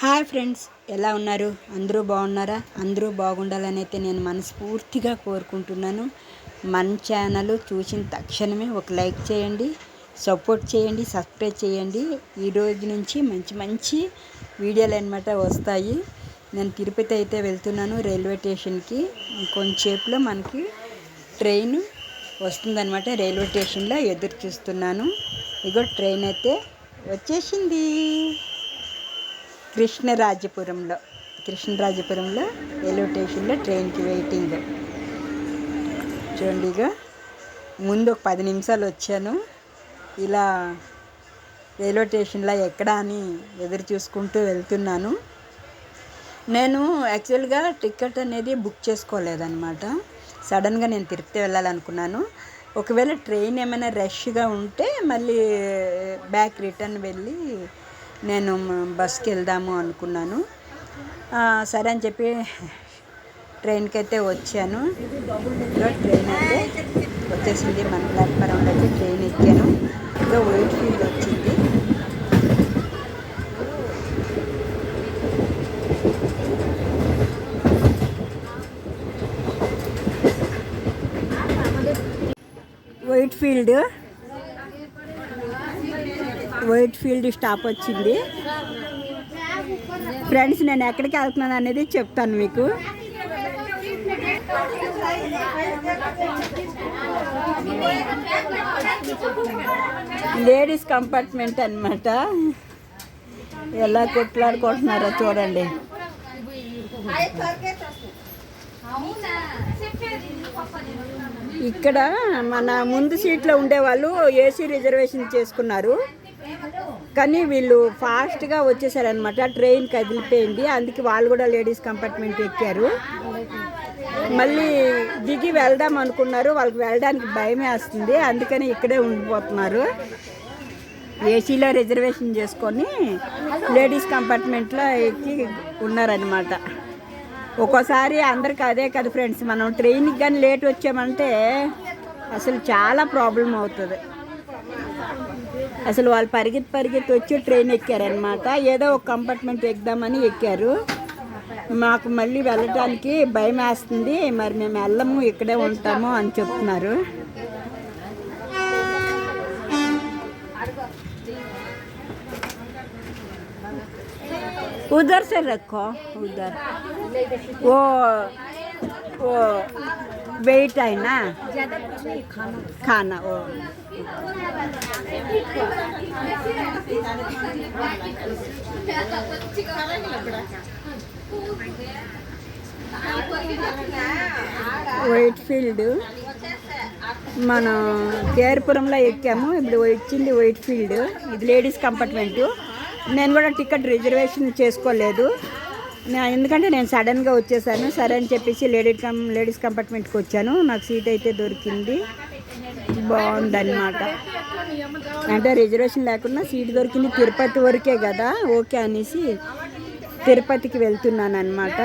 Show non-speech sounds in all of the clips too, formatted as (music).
Hi friends ఎలా ఉన్నారు? అందరూ బాగున్నారా? అందరూ బాగుండాలని అయితే నేను మనస్ఫూర్తిగా కోరుకుంటున్నాను. మన ఛానల్ చూసిన తక్షణమే ఒక లైక్ చేయండి సపోర్ట్ చేయండి సబ్స్క్రైబ్ చేయండి. ఈ రోజు నుంచి మంచి మంచి వీడియోలు అనమాట వస్తాయి. నేను తిరుపతి అయితే వెళ్తున్నాను రైల్వే స్టేషన్కి. కొంచెంసేపులో మనకి ట్రైన్ వస్తుందన్నమాట. రైల్వే స్టేషన్లో ఎదురు చూస్తున్నాను. ఇగో ట్రైన్ అయితే వచ్చేసింది. కృష్ణరాజపురంలో కృష్ణరాజపురంలో రైల్వే స్టేషన్లో ట్రైన్కి వెయిటింగ్ చూడండి ఇక ముందు ఒక పది నిమిషాలు వచ్చాను. ఇలా రైల్వే స్టేషన్లో ఎక్కడా అని ఎదురు చూసుకుంటూ వెళ్తున్నాను. నేను యాక్చువల్గా టికెట్ అనేది బుక్ చేసుకోలేదన్నమాట. సడన్గా నేను తిరుపతి వెళ్ళాలనుకున్నాను. ఒకవేళ ట్రైన్ ఏమైనా రష్గా ఉంటే మళ్ళీ బ్యాక్ రిటర్న్ వెళ్ళి నేను బస్కి వెళ్దాము అనుకున్నాను. సరే అని చెప్పి ట్రైన్కి అయితే వచ్చాను ట్రైన్ అయితే వచ్చేసింది. మన ప్లాట్ఫారంలో అయితే ట్రైన్ ఎక్కాను. ఇంకా వైట్ ఫీల్డ్ వచ్చింది. White field white field stop వచ్చింది. ఫ్రెండ్స్ నేను ఎక్కడికి వెళ్తున్నాను అనేది చెప్తాను మీకు. లేడీస్ కంపార్ట్మెంట్ అన్నమాట. ఎలా కొట్లాడుకుంటున్నారో చూడండి. ఇక్కడ మన ముందు సీట్లో ఉండేవాళ్ళు ఏసీ రిజర్వేషన్ చేసుకున్నారు. కానీ వీళ్ళు ఫాస్ట్గా వచ్చేసారనమాట ట్రైన్ కదిలిపోయింది. అందుకే వాళ్ళు కూడా లేడీస్ కంపార్ట్మెంట్ ఎక్కారు. మళ్ళీ దిగి వెళ్దాం అనుకున్నారు. వాళ్ళకి వెళ్ళడానికి భయమే వస్తుంది. అందుకని ఇక్కడే ఉండిపోతున్నారు. ఏసీలో రిజర్వేషన్ చేసుకొని లేడీస్ కంపార్ట్మెంట్లో ఎక్కి ఉన్నారనమాట ఒక్కోసారి అందరికి అదే కదా ఫ్రెండ్స్ మనం ట్రైన్కి కానీ లేట్ వచ్చామంటే అసలు చాలా ప్రాబ్లం అవుతుంది. అసలు వాళ్ళు పరిగెత్తి పరిగెత్తి వచ్చి ట్రైన్ ఎక్కారనమాట ఏదో ఒక కంపార్ట్మెంట్ ఎక్కుదామని ఎక్కారు మాకు మళ్ళీ వెళ్ళటానికి భయం వేస్తుంది మరి మేము వెళ్ళము ఇక్కడే ఉంటాము అని చెప్తున్నారు उधर से रखो उधर वो वो वेट है ना ज्यादा कुछ नहीं खाना खाना वो వైట్ ఫీల్డ్ మనం కేర్పురంలో ఎక్కాము. ఇప్పుడు వచ్చింది వైట్ ఫీల్డ్ ఇది లేడీస్ కంపార్ట్మెంట్ నేను కూడా టికెట్ రిజర్వేషన్ చేసుకోలేదు. నా- ఎందుకంటే నేను సడన్గా వచ్చేసాను. సరే అని చెప్పేసి లేడీ కం లేడీస్ కంపార్ట్మెంట్కి వచ్చాను. నాకు సీట్ అయితే దొరికింది. సీట్ బాగుందన్నమాట. అంటే రిజర్వేషన్ లేకుండా సీట్ దొరికింది తిరుపతి వరకే కదా ఓకే అనేసి తిరుపతికి వెళ్తున్నాను అనమాట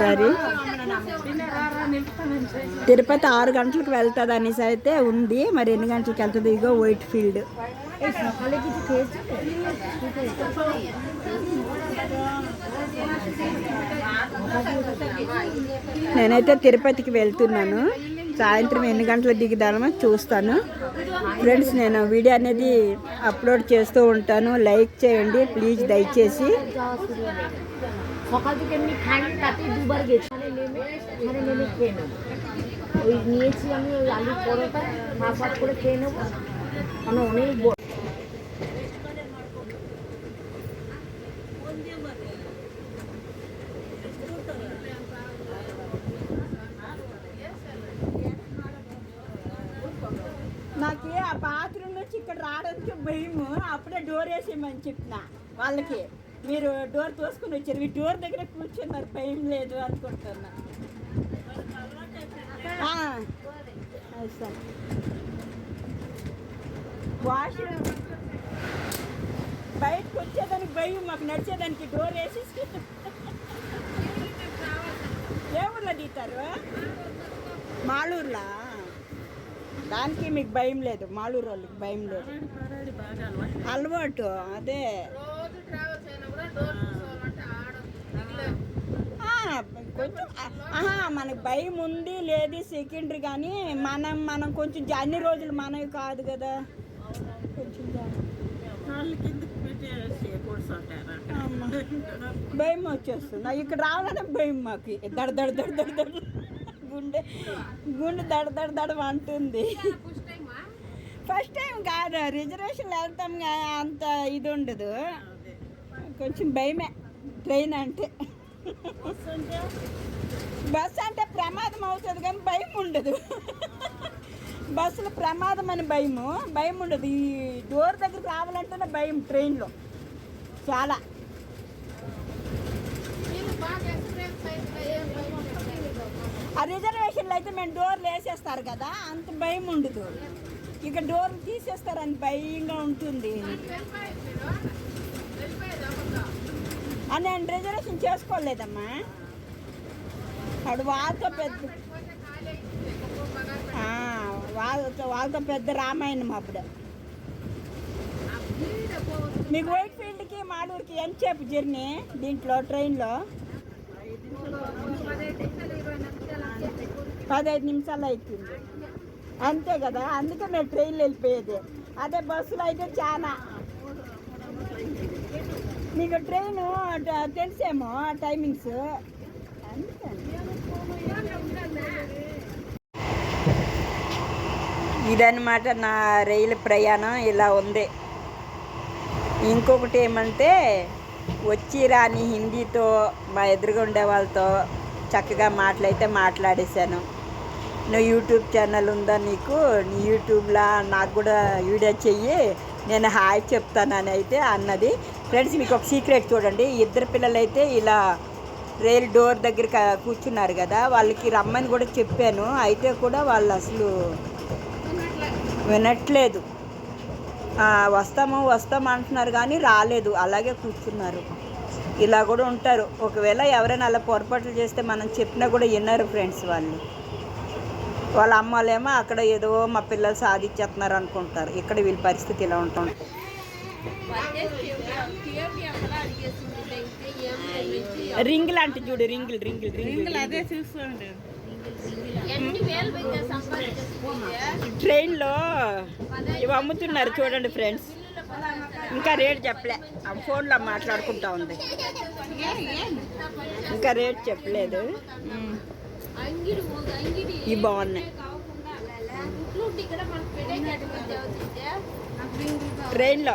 సరే. తిరుపతి ఆరు గంటలకు వెళ్తుంది అనేసి అయితే ఉంది. మరి ఎన్ని గంటలకు వెళ్తుంది? ఇగో వైట్ ఫీల్డ్ నేనైతే తిరుపతికి వెళ్తున్నాను. సాయంత్రం ఎన్ని గంటలకు దిగుదామో చూస్తాను ఫ్రెండ్స్ నేను వీడియో అనేది అప్లోడ్ చేస్తూ ఉంటాను లైక్ చేయండి প্লিজ దయచేసి যাওয়া শুরু হবে সকাল থেকে এমনি খাইনি তাতে দুবার গেছি ওখানে নেমে ওখানে নেমে খেয়ে নেবো ওই নিয়েছি আমি ওই আলু পরোটা হাফ হাফ করে খেয়ে নেবো মানে অনেক భయము. అప్పుడే డోర్ వేసేయమని చెప్పిన వాళ్ళకి. మీరు డోర్ తోసుకుని వచ్చారు. మీ డోర్ దగ్గర కూర్చున్నారు. భయం లేదు అనుకుంటున్నా. సరే. వాష్రూమ్ బయటకు వచ్చేదానికి భయం మాకు నడిచేదానికి డోర్ వేసి (laughs) ఏ ఊర్లో దిగుతారు? మాలూరులా? దానికి మీకు భయం లేదు మాలూరు వాళ్ళకి భయం లేదు. అలవాటు అదే. కొంచెం మనకు భయం ఉంది లేదు సెకండరీ కానీ మనం మనం కొంచెం అన్ని రోజులు మనవి కాదు కదా. కొంచెం భయం వచ్చేస్తుంది. ఇక్కడ రావాలని భయం మాకు. దడ దడ దడ దడ దడ. గుండె గుండె దడ దడ దడ అంటుంది. ఫస్ట్ టైం కాదు రిజర్వేషన్ వెళ్తాం కా- అంత ఇది ఉండదు. కొంచెం భయమే ట్రైన్ అంటే. బస్ అంటే ప్రమాదం అవుతుంది కానీ భయం ఉండదు. బస్సులో ప్రమాదం అని భయము భయం ఉండదు. ఈ డోర్ దగ్గర రావాలంటేనే భయం ట్రైన్లో చాలా. ఆ రిజర్వేషన్లో అయితే మేము డోర్లు వేసేస్తారు కదా అంత భయం ఉండదు. ఇక డోర్లు తీసేస్తారని భయంగా ఉంటుంది. ఆ, నేను రిజర్వేషన్ చేసుకోలేదమ్మా. అప్పుడు వాళ్ళతో పెద్ద వాళ్ళతో వాళ్ళతో పెద్ద రామాయణం అప్పుడు. మీకు వైట్ ఫీల్డ్కి మాడూరికి ఎంతసేపు జర్నీ దీంట్లో ట్రైన్లో పదహైదు నిమిషాలు అవుతుంది అంతే కదా అందుకే మేము ట్రైన్లో వెళ్ళిపోయేది. అదే బస్సులో అయితే చాలా. మీకు ట్రైన్ తెలిసేమో టైమింగ్స్ ఇదన్నమాట నా రైలు ప్రయాణం ఇలా ఉంది. ఇంకొకటి ఏమంటే వచ్చి రాని హిందీతో మా ఎదురుగా ఉండే వాళ్ళతో చక్కగా మాట్లాడితే మాట్లాడేశాను. నువ్వు యూట్యూబ్ ఛానల్ ఉందా నీకు? నీ యూట్యూబ్లో నాకు కూడా వీడియో చెయ్యి. నేను హాయ్ చెప్తానని అయితే అన్నది. ఫ్రెండ్స్ మీకు ఒక సీక్రెట్ చూడండి. ఇద్దరు పిల్లలైతే ఇలా రైల్ డోర్ దగ్గర కూర్చున్నారు కదా. వాళ్ళకి రమ్మని కూడా చెప్పాను. అయితే కూడా వాళ్ళు అసలు వినట్లేదు. వస్తాము వస్తాము అంటున్నారు కానీ రాలేదు. అలాగే కూర్చున్నారు. ఇలా కూడా ఉంటారు. ఒకవేళ ఎవరైనా అలా పొరపాట్లు చేస్తే మనం చెప్పినా కూడా విన్నారు ఫ్రెండ్స్ వాళ్ళు. వాళ్ళ అమ్మాలేమో అక్కడ ఏదో మా పిల్లలు సాధించేస్తున్నారు అనుకుంటారు. ఇక్కడ వీళ్ళ పరిస్థితి ఇలా ఉంటుంది. రింగులు అంటే చూడు రింగులు రింగులు రింగులు అదే ట్రైన్లో ఇవి అమ్ముతున్నారు చూడండి ఫ్రెండ్స్. ఇంకా రేట్ చెప్పలే. ఆ ఫోన్లో మాట్లాడుకుంటా ఉంది. ఇంకా రేట్ చెప్పలేదు. ఉమ్. ఇవి బాగున్నాయి ట్రైన్లో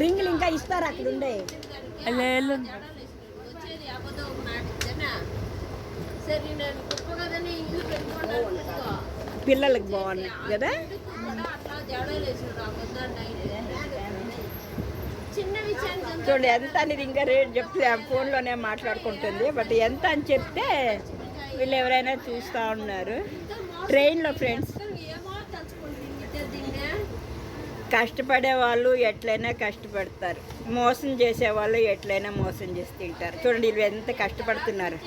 రింగులు ఇంకా ఇస్తారు అక్కడ ఉండే సరే నేను గొప్ప కదని ఇల్లు పెట్టుకుంటాను పిల్లలకి బాగున్నాయి కదా అట్లా జడలు వేసాడు ఆ పొద్దున్న చిన్న విషయానికి ఎంత చూడండి ఎంత అనేది ఇంకా రేట్ చెప్తే ఫోన్లోనే మాట్లాడుకుంటుంది. బట్ ఎంత అని చెప్తే వీళ్ళు ఎవరైనా చూస్తూ ఉన్నారు. ట్రైన్లో ఫ్రెండ్స్. కష్టపడే వాళ్ళు ఎట్లయినా కష్టపడతారు. మోసం చేసే వాళ్ళు ఎట్లయినా మోసం చేసి తింటారు. చూడండి వీళ్ళు ఎంత కష్టపడుతున్నారు.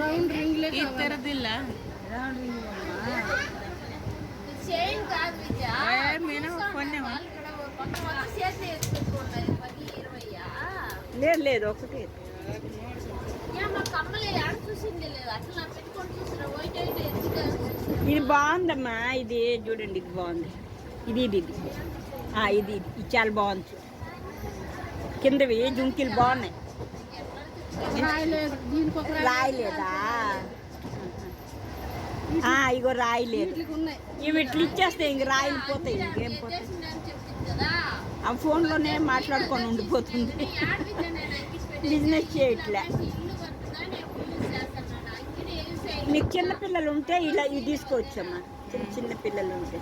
రౌండ్ లేదు లేదు ఒకటి. ఇది బాగుందమ్మా ఇది చూడండి ఇది బాగుంది. ఇది ఇది ఇది. ఆ, ఇది ఇది. చాలా బాగుంది. కిందవి జుంకీలు బాగున్నాయి. రాయలేదా? ఇగో రాయలేదు ఇవి ఇట్లా ఇచ్చేస్తే ఇంక రాయలు పోతాయి ఇంకేం పోతాయి. ఆ ఫోన్లోనే మాట్లాడుకొని ఉండిపోతుంది. బిజినెస్ చేయట్లే. మీకు చిన్న పిల్లలు ఉంటే ఇలా ఇవి తీసుకోవచ్చమ్మా చిన్న చిన్న పిల్లలు ఉంటే.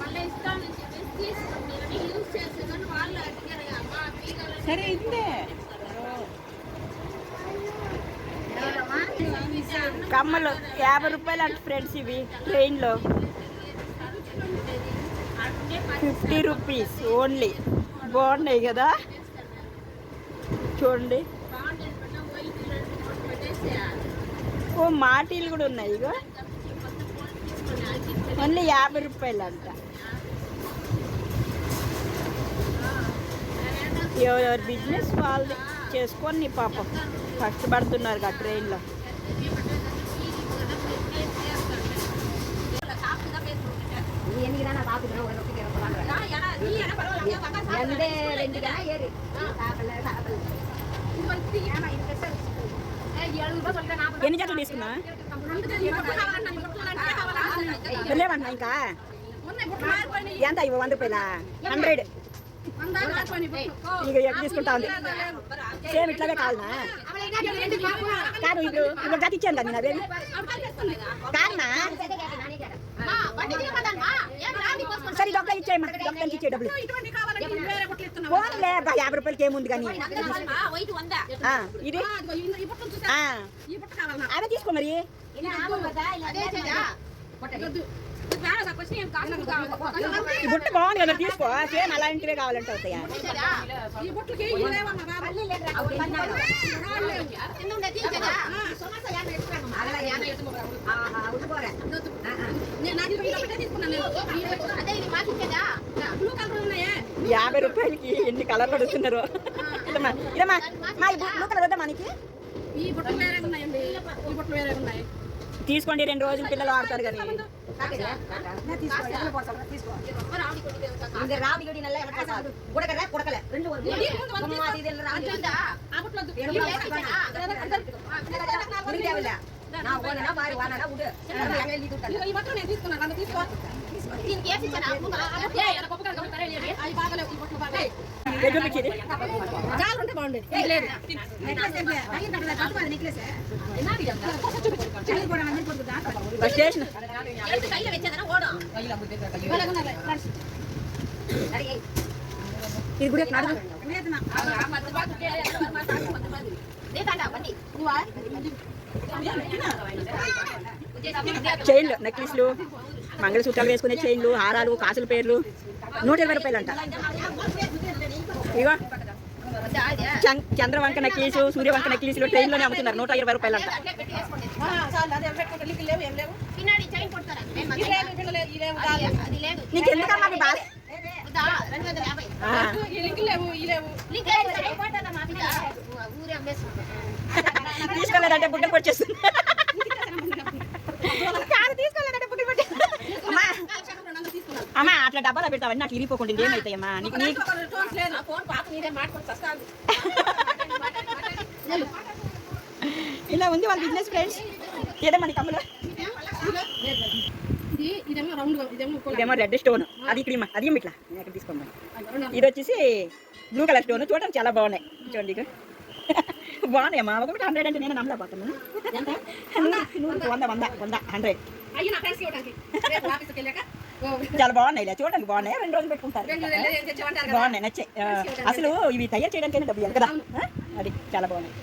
సరే ఇస్తానని చెప్పేసి తీసుకుని యూజ్ చేసేదని వాళ్ళు అడిగారు అమ్మా పీగలని సరే ఇంతే కమ్మలు యాభై రూపాయలు అంటే ఫ్రెండ్స్ ఇవి ట్రైన్లో ఫిఫ్టీ రూపీస్ ఓన్లీ బాగున్నాయి కదా? చూడండి. ఓ మాటీలు కూడా ఉన్నాయి ఇగో. ఓన్లీ యాభై రూపాయలు అంట. ఎవరెవరి బిజినెస్ వాళ్ళది చేసుకొని పాపం కష్టపడుతున్నారు కదా ట్రైన్లో ఎన్ని జతలు తీసుకున్నా లేవన్నా ఇంకా ఎంత ఇవ్వ వంద రూపాయలా హండ్రెడ్ ఇక ఎక్కడ తీసుకుంటా ఉంది. సేమ్ ఇట్లాగే కావాలనా కాదు ఇప్పుడు ఇప్పుడు గతి ఇచ్చాను కదా నేను కాదనా? సరే డాక్టర్ ఇచ్చేయమ్మా. డాక్టర్కి ఇచ్చే డబ్బులు. పోన్లే యాభై రూపాయలకి ఏముంది కానీ? ఇది? ఆ, అవే తీసుకో మరి. బుట్ట బాగుంది కదా తీసుకో. సేమ్ అలాంటివే కావాలంటే అవుతాయా? యాభై రూపాయలకి ఎన్ని కలర్లు అడుగుతున్నారు? ఇదమ్మా ఇదమ్మా. మా ఈ బ్లూ కలర్ వద్దా మనకి? ఈ బుట్టలు వేరే ఉన్నాయండి. ఈ బుట్టలు వేరే ఉన్నాయి. తీసుకోండి రెండు రోజులు పిల్లలు ఆడతారు కానీ. ఆ బుట్టలు వద్దు. ఇదిగో ఈ బుట్టలు నేను తీసుకున్నాను. ఇది? కూడా నడుము చైన్లు నెక్లెస్లు మంగళసూత్రాలు వేసుకునే చైన్లు హారాలు కాసుల పేర్లు. నూట ఇరవై రూపాయలు అంట ఇగో. చంద్రవంక నెక్లెస్ సూర్యవంక నెక్లెస్లు ట్రైన్లోనే అమ్ముతున్నారు. నూట ఇరవై రూపాయలు అంట నీకు ఎందుకమ్మా బాధ? తీసుకోలేదంటే బుడ్డ పొచ్చేస్తుంది కాదు తీసుకోలేదంటే బుడ్డ పొచ్చేస్తుంది అమ్మా అమ్మా అట్లా డబ్బాలో పెడతావని నాకు ఇరిగిపోకుండా ఏమవుతాయమ్మా నీకు ఇలా ఉంది వాళ్ళ బిజినెస్ ఫ్రెండ్స్ ఏదో మన కమ్మలో ఇది ఇదేమో రౌండ్ ఇదేమో కోలా. ఇదేమో రెడ్ స్టోన్ అది క్రీమ్ అది ఏమి ఇట్లా నేను ఇక్కడ తీసుకోండి ఇది వచ్చేసి బ్లూ కలర్ స్టోన్ చూడడానికి చాలా బాగున్నాయి చూడండి ఇక బాగున్నాయమ్మా ఒకటి హండ్రెడ్ అంటే నేను నమ్మలేకపోతున్నాను వంద వంద వంద హండ్రెడ్ చాలా బాగున్నాయి ఇలా చూడడానికి బాగున్నాయి? రెండు రోజులు పెట్టుకుంటారు బాగున్నాయి నచ్చాయి. ఆ, అసలు ఇవి తయారు చేయడానికైనా డబ్బు కదా? అది చాలా బాగున్నాయి.